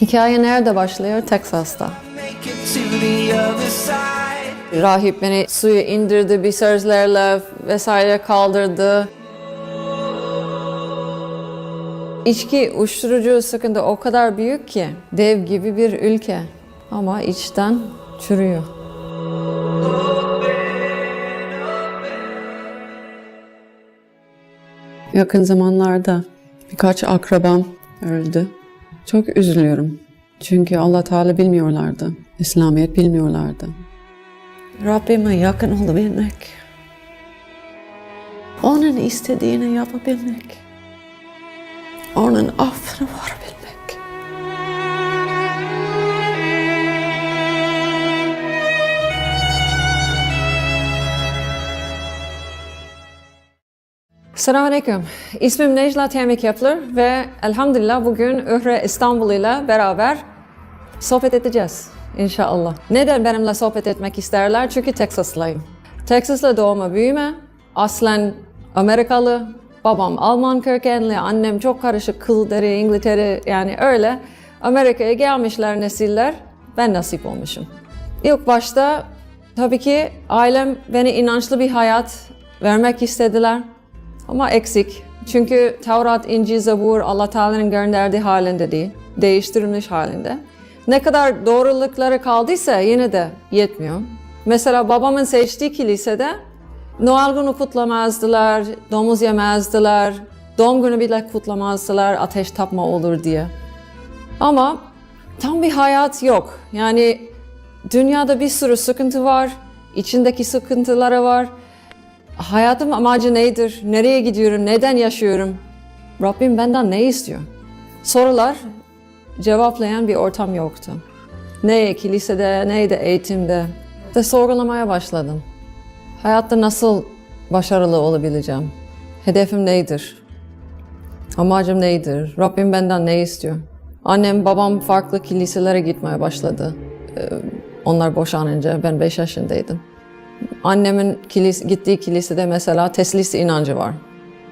Hikaye nerede başlıyor? Texas'ta. Rahip beni suya indirdi, bir sözlerle vesaire kaldırdı. İçki, uyuşturucu sıkıntı o kadar büyük ki dev gibi bir ülke ama içten çürüyor. Yakın zamanlarda birkaç akrabam öldü. Çok üzülüyorum. Çünkü Allah Teala bilmiyorlardı. İslamiyet bilmiyorlardı. Rabbime yakın olabilmek. Onun istediğini yapabilmek. Onun affına varabilmek. Selamünaleyküm. İsmim Necla Temik Yapılır ve elhamdülillah bugün Ühre İstanbul ile beraber sohbet edeceğiz inşallah. Neden benimle sohbet etmek isterler? Çünkü Texaslıyım. Texas'la doğma büyüme. Aslen Amerikalı. Babam Alman kökenli, annem çok karışık Kızılderili, İngiltere yani öyle. Amerika'ya gelmişler nesiller. Ben nasip olmuşum. İlk başta tabii ki ailem beni inançlı bir hayat vermek istediler. Ama eksik. Çünkü Tevrat, İncil, Zabur Allah Teala'nın gönderdiği halinde değil, değiştirilmiş halinde. Ne kadar doğrulukları kaldıysa yine de yetmiyor. Mesela babamın seçtiği kilisede Noel günü kutlamazdılar, domuz yemezdiler, doğum günü bile kutlamazdılar, ateş tapma olur diye. Ama tam bir hayat yok. Yani dünyada bir sürü sıkıntı var, içindeki sıkıntıları var. Hayatım amacı nedir? Nereye gidiyorum? Neden yaşıyorum? Rabbim benden ne istiyor? Sorular cevaplayan bir ortam yoktu. Ne kilisede, ne de eğitimde. De sorgulamaya başladım. Hayatta nasıl başarılı olabileceğim? Hedefim nedir? Amacım nedir? Rabbim benden ne istiyor? Annem, babam farklı kiliselere gitmeye başladı. Ee, Onlar boşanınca ben 5 yaşındaydım. Annemin kilis, gittiği kilisede mesela teslis inancı var.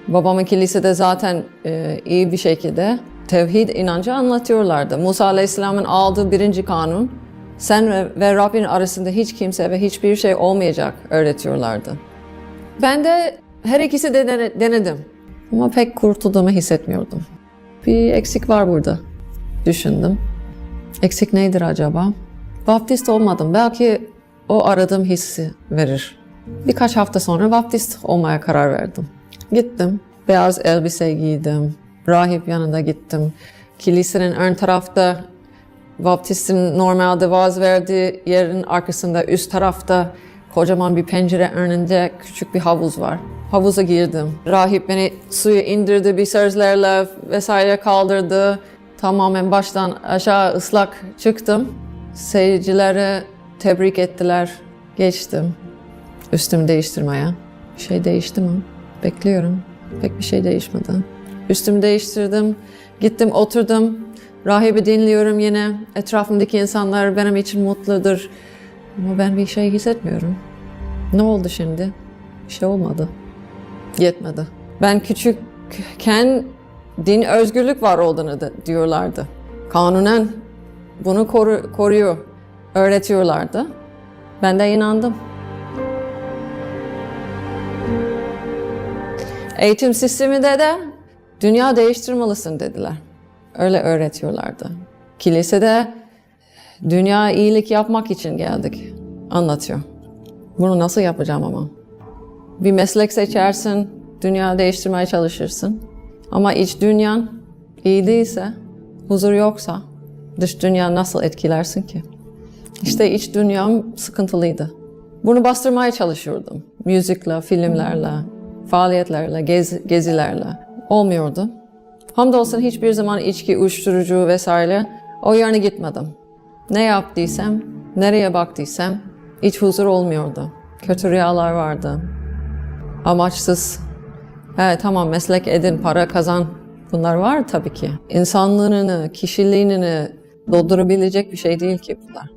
Babamın kilisede zaten e, iyi bir şekilde tevhid inancı anlatıyorlardı. Musa Aleyhisselam'ın aldığı birinci kanun, sen ve, ve Rabbin arasında hiç kimse ve hiçbir şey olmayacak öğretiyorlardı. Ben de her ikisi de dene- denedim. Ama pek kurtulduğumu hissetmiyordum. Bir eksik var burada. Düşündüm. Eksik nedir acaba? Baptist olmadım. Belki o aradığım hissi verir. Birkaç hafta sonra baptist olmaya karar verdim. Gittim. Beyaz elbise giydim. Rahip yanında gittim. Kilisenin ön tarafta Baptist'in normalde vaaz verdiği yerin arkasında üst tarafta kocaman bir pencere önünde küçük bir havuz var. Havuza girdim. Rahip beni suya indirdi bir sözlerle vesaire kaldırdı. Tamamen baştan aşağı ıslak çıktım. Seyircilere tebrik ettiler. Geçtim. Üstümü değiştirmeye. Bir şey değişti mi? Bekliyorum. Pek bir şey değişmedi. Üstümü değiştirdim. Gittim oturdum. Rahibi dinliyorum yine. Etrafımdaki insanlar benim için mutludur. Ama ben bir şey hissetmiyorum. Ne oldu şimdi? Bir şey olmadı. Yetmedi. Ben küçükken din özgürlük var olduğunu diyorlardı. Kanunen bunu koru- koruyor, öğretiyorlardı. Ben de inandım. Eğitim sisteminde de dünya değiştirmelisin dediler. Öyle öğretiyorlardı. Kilisede dünya iyilik yapmak için geldik. Anlatıyor. Bunu nasıl yapacağım ama? Bir meslek seçersin, dünya değiştirmeye çalışırsın. Ama iç dünyan iyi değilse, huzur yoksa dış dünya nasıl etkilersin ki? İşte iç dünyam sıkıntılıydı. Bunu bastırmaya çalışıyordum. Müzikle, filmlerle, faaliyetlerle, gez, gezilerle. Olmuyordu. Hamdolsun hiçbir zaman içki, uyuşturucu vesaire o yöne gitmedim. Ne yaptıysam, nereye baktıysam iç huzur olmuyordu. Kötü rüyalar vardı. Amaçsız. Evet tamam meslek edin, para kazan. Bunlar var tabii ki. İnsanlığını, kişiliğini doldurabilecek bir şey değil ki bunlar.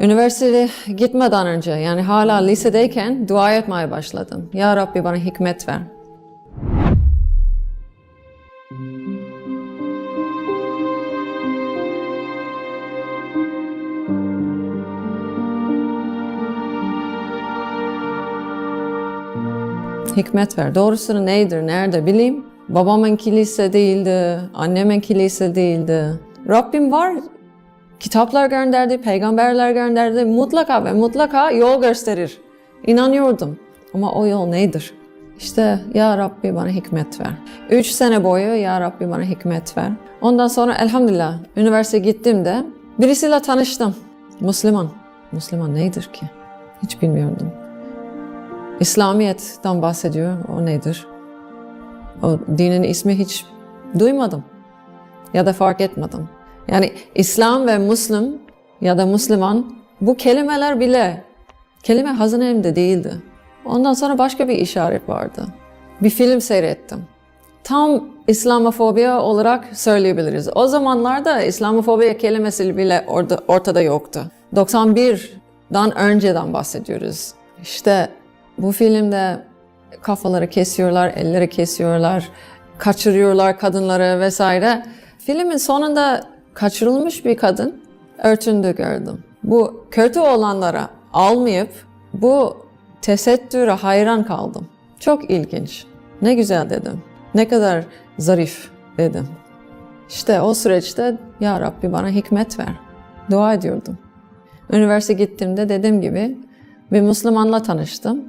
Üniversiteye gitmeden önce yani hala lisedeyken dua etmeye başladım. Ya Rabbi bana hikmet ver. Hikmet ver. Doğrusunu neydir, nerede bileyim. Babamın kilise değildi, annemin kilise değildi. Rabbim var kitaplar gönderdi, peygamberler gönderdi. Mutlaka ve mutlaka yol gösterir. İnanıyordum. Ama o yol nedir? İşte ya Rabbi bana hikmet ver. Üç sene boyu ya Rabbi bana hikmet ver. Ondan sonra elhamdülillah üniversite gittim de birisiyle tanıştım. Müslüman. Müslüman nedir ki? Hiç bilmiyordum. İslamiyet'ten bahsediyor. O nedir? O dinin ismi hiç duymadım. Ya da fark etmedim. Yani İslam ve Müslüm ya da Müslüman bu kelimeler bile kelime hazinemde değildi. Ondan sonra başka bir işaret vardı. Bir film seyrettim. Tam İslamofobiya olarak söyleyebiliriz. O zamanlarda İslamofobiya kelimesi bile orada, ortada yoktu. 91'dan önceden bahsediyoruz. İşte bu filmde kafaları kesiyorlar, elleri kesiyorlar, kaçırıyorlar kadınları vesaire. Filmin sonunda kaçırılmış bir kadın örtündü gördüm. Bu kötü olanlara almayıp bu tesettüre hayran kaldım. Çok ilginç. Ne güzel dedim. Ne kadar zarif dedim. İşte o süreçte ya Rabbi bana hikmet ver. Dua ediyordum. Üniversite gittiğimde dediğim gibi bir Müslümanla tanıştım.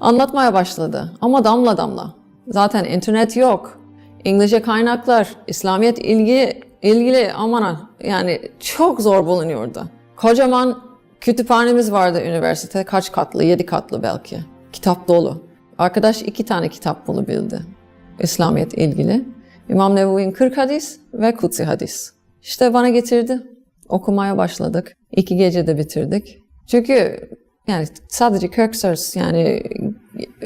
Anlatmaya başladı ama damla damla. Zaten internet yok. İngilizce kaynaklar, İslamiyet ilgi ilgili aman yani çok zor bulunuyordu. Kocaman kütüphanemiz vardı üniversite. Kaç katlı? Yedi katlı belki. Kitap dolu. Arkadaş iki tane kitap bulabildi. İslamiyet ilgili. İmam Nevevi'nin 40 hadis ve Kutsi hadis. İşte bana getirdi. Okumaya başladık. İki gecede bitirdik. Çünkü yani sadece 40 söz yani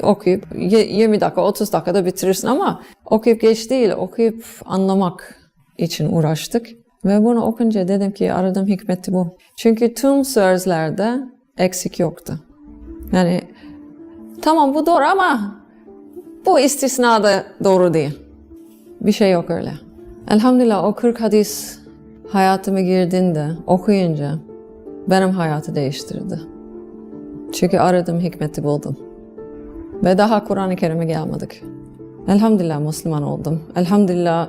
okuyup y- 20 dakika 30 dakikada bitirirsin ama okuyup geç değil okuyup anlamak için uğraştık. Ve bunu okunca dedim ki aradığım hikmeti bu. Çünkü tüm sözlerde eksik yoktu. Yani tamam bu doğru ama bu istisna da doğru değil. Bir şey yok öyle. Elhamdülillah o 40 hadis hayatıma girdiğinde, okuyunca benim hayatı değiştirdi. Çünkü aradığım hikmeti buldum. Ve daha Kur'an-ı Kerim'e gelmedik. Elhamdülillah Müslüman oldum. Elhamdülillah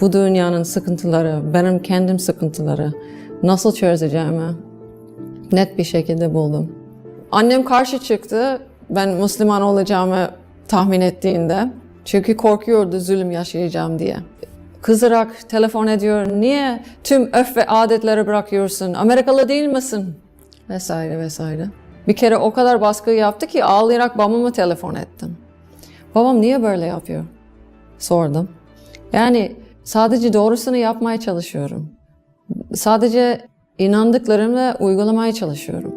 bu dünyanın sıkıntıları, benim kendim sıkıntıları nasıl çözeceğimi net bir şekilde buldum. Annem karşı çıktı ben Müslüman olacağımı tahmin ettiğinde. Çünkü korkuyordu zulüm yaşayacağım diye. Kızarak telefon ediyor. Niye tüm öf ve adetleri bırakıyorsun? Amerikalı değil misin? Vesaire vesaire. Bir kere o kadar baskı yaptı ki ağlayarak babama telefon ettim. Babam niye böyle yapıyor? Sordum. Yani sadece doğrusunu yapmaya çalışıyorum. Sadece inandıklarımı uygulamaya çalışıyorum.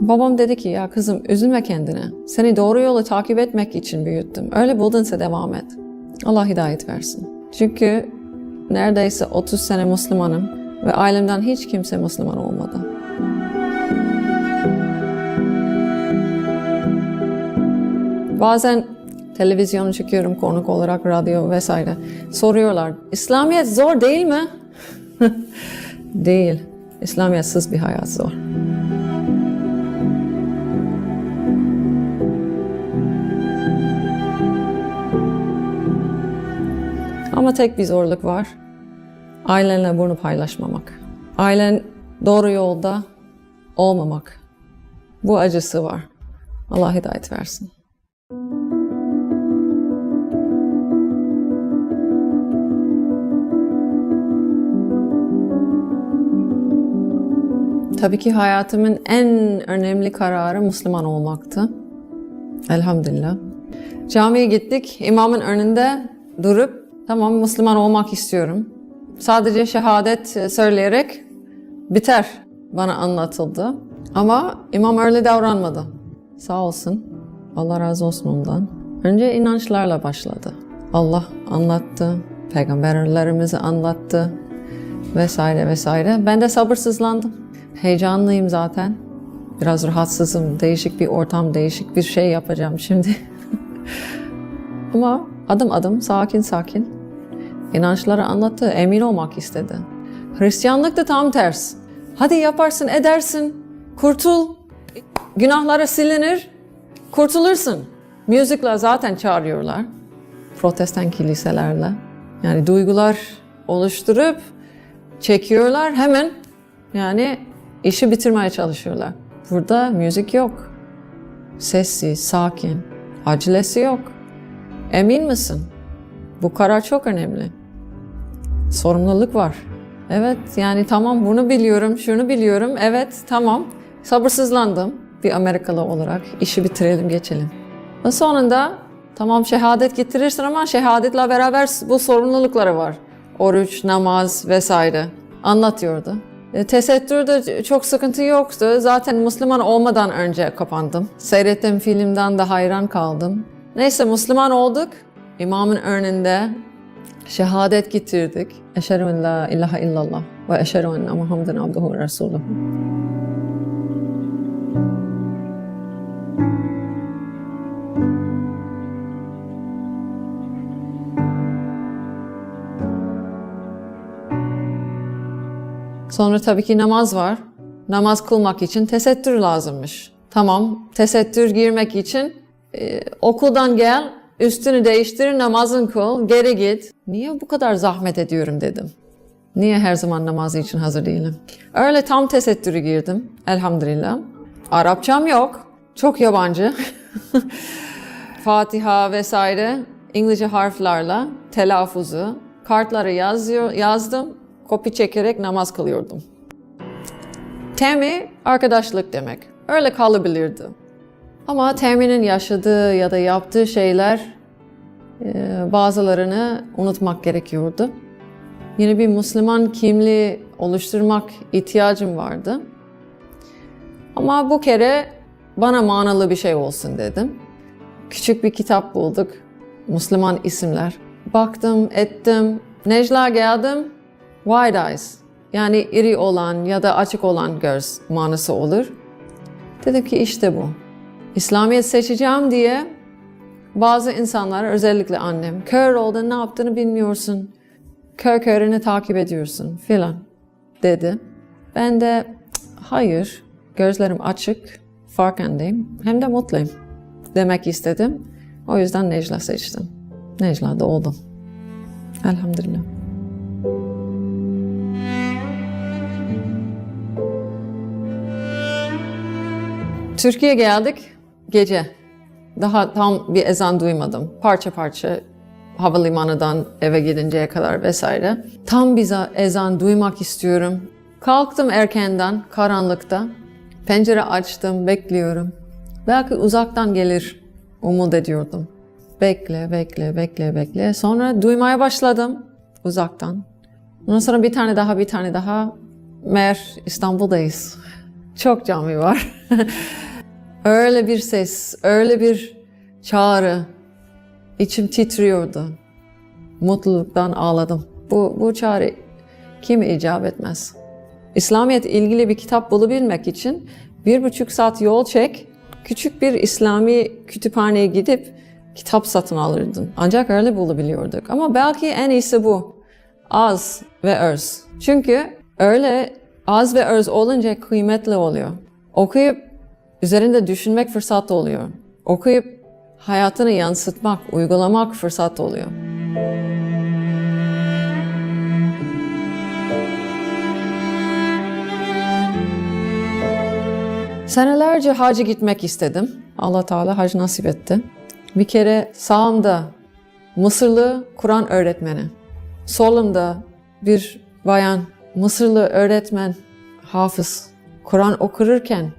Babam dedi ki ya kızım üzülme kendine. Seni doğru yolu takip etmek için büyüttüm. Öyle buldunsa devam et. Allah hidayet versin. Çünkü neredeyse 30 sene Müslümanım ve ailemden hiç kimse Müslüman olmadı. Bazen televizyonu çekiyorum konuk olarak radyo vesaire. Soruyorlar İslamiyet zor değil mi? değil. İslamiyetsiz bir hayat zor. Ama tek bir zorluk var. Ailenle bunu paylaşmamak. Ailen doğru yolda olmamak. Bu acısı var. Allah hidayet versin. Tabii ki hayatımın en önemli kararı Müslüman olmaktı. Elhamdülillah. Camiye gittik. İmamın önünde durup tamam Müslüman olmak istiyorum. Sadece şehadet söyleyerek biter bana anlatıldı. Ama imam öyle davranmadı. Sağ olsun. Allah razı olsun ondan. Önce inançlarla başladı. Allah anlattı, peygamberlerimizi anlattı vesaire vesaire. Ben de sabırsızlandım. Heyecanlıyım zaten. Biraz rahatsızım. Değişik bir ortam, değişik bir şey yapacağım şimdi. Ama adım adım, sakin sakin inançları anlattı, emin olmak istedi. Hristiyanlık da tam ters. Hadi yaparsın, edersin. Kurtul. Günahları silinir. Kurtulursun. Müzikle zaten çağırıyorlar. Protestan kiliselerle. Yani duygular oluşturup çekiyorlar hemen yani işi bitirmeye çalışıyorlar. Burada müzik yok. Sessiz, sakin, acelesi yok. Emin misin? Bu karar çok önemli. Sorumluluk var. Evet yani tamam bunu biliyorum, şunu biliyorum. Evet tamam. Sabırsızlandım bir Amerikalı olarak. İşi bitirelim geçelim. Ve sonunda tamam şehadet getirirsin ama şehadetle beraber bu sorumlulukları var. Oruç, namaz vesaire anlatıyordu. E, tesettürde çok sıkıntı yoktu. Zaten Müslüman olmadan önce kapandım. Seyrettiğim filmden de hayran kaldım. Neyse Müslüman olduk. İmamın önünde şehadet getirdik. Eşhedü en la ilahe illallah ve eşhedü enne Muhammeden abduhu ve resuluhu. Sonra tabii ki namaz var. Namaz kılmak için tesettür lazımmış. Tamam, tesettür girmek için e, okuldan gel, üstünü değiştir, namazın kıl, geri git. Niye bu kadar zahmet ediyorum dedim. Niye her zaman namazı için hazır değilim? Öyle tam tesettürü girdim, elhamdülillah. Arapçam yok, çok yabancı. Fatiha vesaire İngilizce harflerle telaffuzu, kartları yazıyor, yazdım, kopya çekerek namaz kılıyordum. Temi arkadaşlık demek. Öyle kalabilirdi. Ama Temi'nin yaşadığı ya da yaptığı şeyler e, bazılarını unutmak gerekiyordu. Yine bir Müslüman kimliği oluşturmak ihtiyacım vardı. Ama bu kere bana manalı bir şey olsun dedim. Küçük bir kitap bulduk. Müslüman isimler. Baktım, ettim. Necla geldim. Wide eyes. Yani iri olan ya da açık olan göz manası olur. Dedim ki işte bu. İslamiyet seçeceğim diye bazı insanlar özellikle annem kör oldun ne yaptığını bilmiyorsun. Kör körünü takip ediyorsun filan dedi. Ben de "Cık, hayır gözlerim açık farkındayım hem de mutluyum demek istedim. O yüzden Necla seçtim. Necla da oldum. Elhamdülillah. Türkiye geldik gece. Daha tam bir ezan duymadım. Parça parça havalimanından eve gidinceye kadar vesaire. Tam bir ezan duymak istiyorum. Kalktım erkenden, karanlıkta. Pencere açtım, bekliyorum. Belki uzaktan gelir, umut ediyordum. Bekle, bekle, bekle, bekle. Sonra duymaya başladım uzaktan. Ondan sonra bir tane daha, bir tane daha. Meğer İstanbul'dayız. Çok cami var. öyle bir ses, öyle bir çağrı. İçim titriyordu. Mutluluktan ağladım. Bu, bu çağrı kim icap etmez? İslamiyet ilgili bir kitap bulabilmek için bir buçuk saat yol çek, küçük bir İslami kütüphaneye gidip kitap satın alırdın. Ancak öyle bulabiliyorduk. Ama belki en iyisi bu. Az ve öz. Çünkü öyle az ve öz olunca kıymetli oluyor. Okuyup üzerinde düşünmek fırsat oluyor. Okuyup hayatını yansıtmak, uygulamak fırsat oluyor. Senelerce hacı gitmek istedim. Allah Teala hac nasip etti. Bir kere sağımda Mısırlı Kur'an öğretmeni, solumda bir bayan Mısırlı öğretmen, hafız Kur'an okururken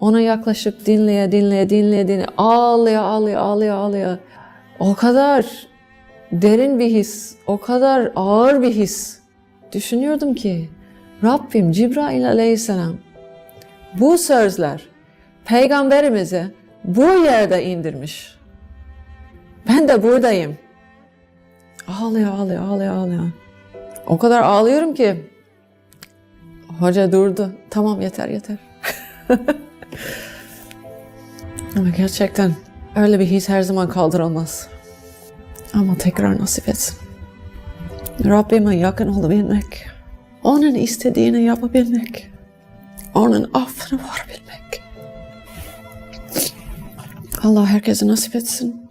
ona yaklaşıp dinleye dinleye dinleye dinleye ağlaya ağlaya ağlaya ağlaya o kadar derin bir his, o kadar ağır bir his düşünüyordum ki Rabbim Cibrail aleyhisselam bu sözler peygamberimize bu yerde indirmiş. Ben de buradayım. Ağlıyor, ağlıyor, ağlıyor, ağlıyor. O kadar ağlıyorum ki hoca durdu. Tamam yeter, yeter. Ama gerçekten öyle bir his her zaman kaldırılmaz. Ama tekrar nasip etsin. Rabbime yakın olabilmek, onun istediğini yapabilmek, onun affını varabilmek. Allah herkese nasip etsin.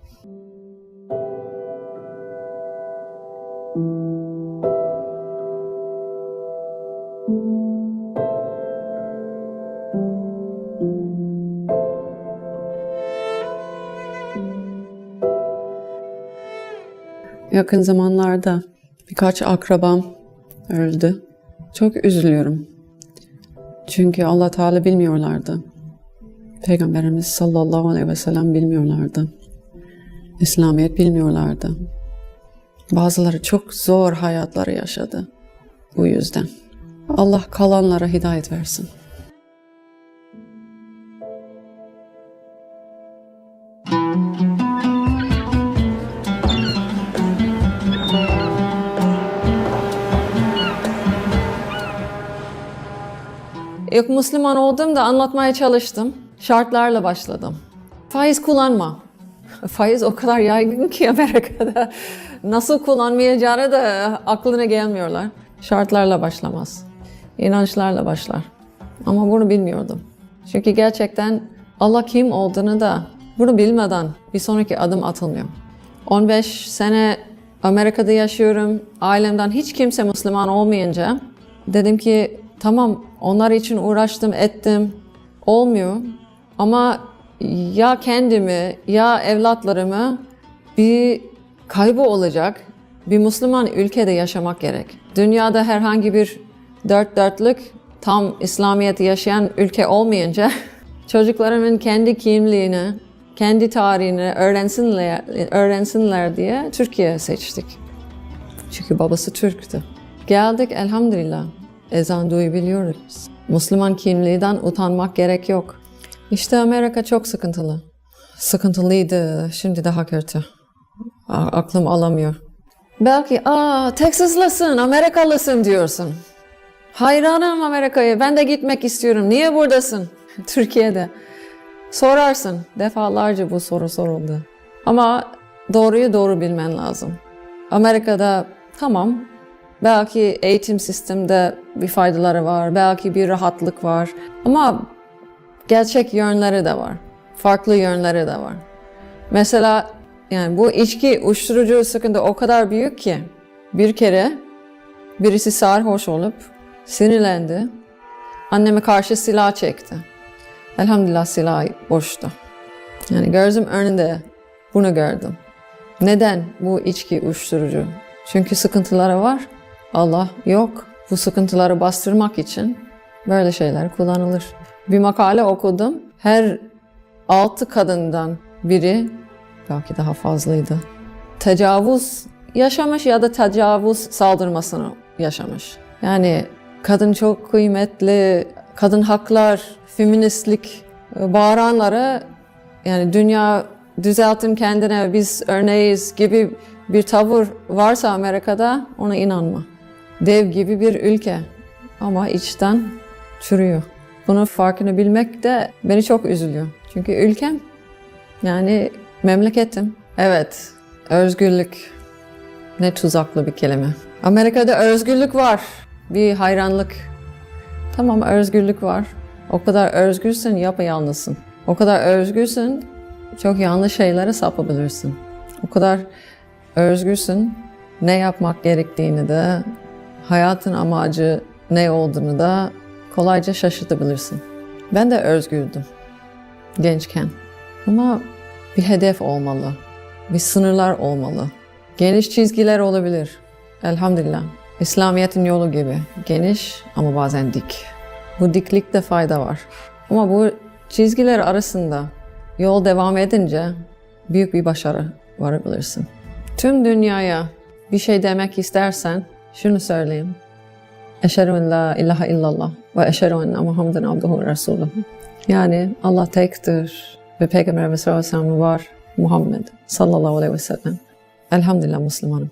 Yakın zamanlarda birkaç akrabam öldü. Çok üzülüyorum. Çünkü Allah Teala bilmiyorlardı. Peygamberimiz sallallahu aleyhi ve sellem bilmiyorlardı. İslamiyet bilmiyorlardı. Bazıları çok zor hayatları yaşadı. Bu yüzden. Allah kalanlara hidayet versin. İlk Müslüman olduğumda anlatmaya çalıştım. Şartlarla başladım. Faiz kullanma. Faiz o kadar yaygın ki Amerika'da. Nasıl kullanmayacağını da aklına gelmiyorlar. Şartlarla başlamaz. İnançlarla başlar. Ama bunu bilmiyordum. Çünkü gerçekten Allah kim olduğunu da bunu bilmeden bir sonraki adım atılmıyor. 15 sene Amerika'da yaşıyorum. Ailemden hiç kimse Müslüman olmayınca dedim ki tamam onlar için uğraştım ettim. Olmuyor. Ama ya kendimi ya evlatlarımı bir kaybı olacak bir Müslüman ülkede yaşamak gerek. Dünyada herhangi bir dört dörtlük tam İslamiyet'i yaşayan ülke olmayınca çocuklarımın kendi kimliğini, kendi tarihini öğrensinler, öğrensinler diye Türkiye seçtik. Çünkü babası Türktü. Geldik elhamdülillah. Ezan duyabiliyoruz. Müslüman kimliğinden utanmak gerek yok. İşte Amerika çok sıkıntılı. Sıkıntılıydı, şimdi daha kötü. A- aklım alamıyor. Belki aa Texaslısın, Amerikalısın diyorsun. Hayranım Amerika'ya, ben de gitmek istiyorum. Niye buradasın? Türkiye'de. Sorarsın. Defalarca bu soru soruldu. Ama doğruyu doğru bilmen lazım. Amerika'da tamam belki eğitim sistemde bir faydaları var, belki bir rahatlık var. Ama gerçek yönleri de var. Farklı yönleri de var. Mesela yani bu içki uyuşturucu sıkıntı o kadar büyük ki bir kere birisi sarhoş olup sinirlendi. Anneme karşı silah çekti. Elhamdülillah silah boştu. Yani gözüm önünde bunu gördüm. Neden bu içki uyuşturucu? Çünkü sıkıntıları var. Allah yok. Bu sıkıntıları bastırmak için böyle şeyler kullanılır. Bir makale okudum. Her altı kadından biri, belki daha fazlaydı, tecavüz yaşamış ya da tecavüz saldırmasını yaşamış. Yani kadın çok kıymetli, kadın haklar, feministlik e, bağıranlara yani dünya düzeltin kendine biz örneğiz gibi bir tavır varsa Amerika'da ona inanma. Dev gibi bir ülke ama içten çürüyor. Bunun farkını bilmek de beni çok üzülüyor. Çünkü ülkem yani memleketim. Evet, özgürlük ne tuzaklı bir kelime. Amerika'da özgürlük var. Bir hayranlık. Tamam özgürlük var. O kadar özgürsün yapayalnızsın. O kadar özgürsün çok yanlış şeylere sapabilirsin. O kadar özgürsün ne yapmak gerektiğini de hayatın amacı ne olduğunu da kolayca şaşırtabilirsin. Ben de özgürdüm gençken. Ama bir hedef olmalı. Bir sınırlar olmalı. Geniş çizgiler olabilir. Elhamdülillah. İslamiyet'in yolu gibi. Geniş ama bazen dik. Bu diklikte fayda var. Ama bu çizgiler arasında yol devam edince büyük bir başarı varabilirsin. Tüm dünyaya bir şey demek istersen şunu söyleyeyim. Eşhedü en la ilahe illallah ve eşhedü enne Muhammeden abduhu ve. Yani Allah tektir ve Peygamberimiz sallallahu var. Muhammed sallallahu aleyhi ve sellem. Elhamdülillah Müslümanım.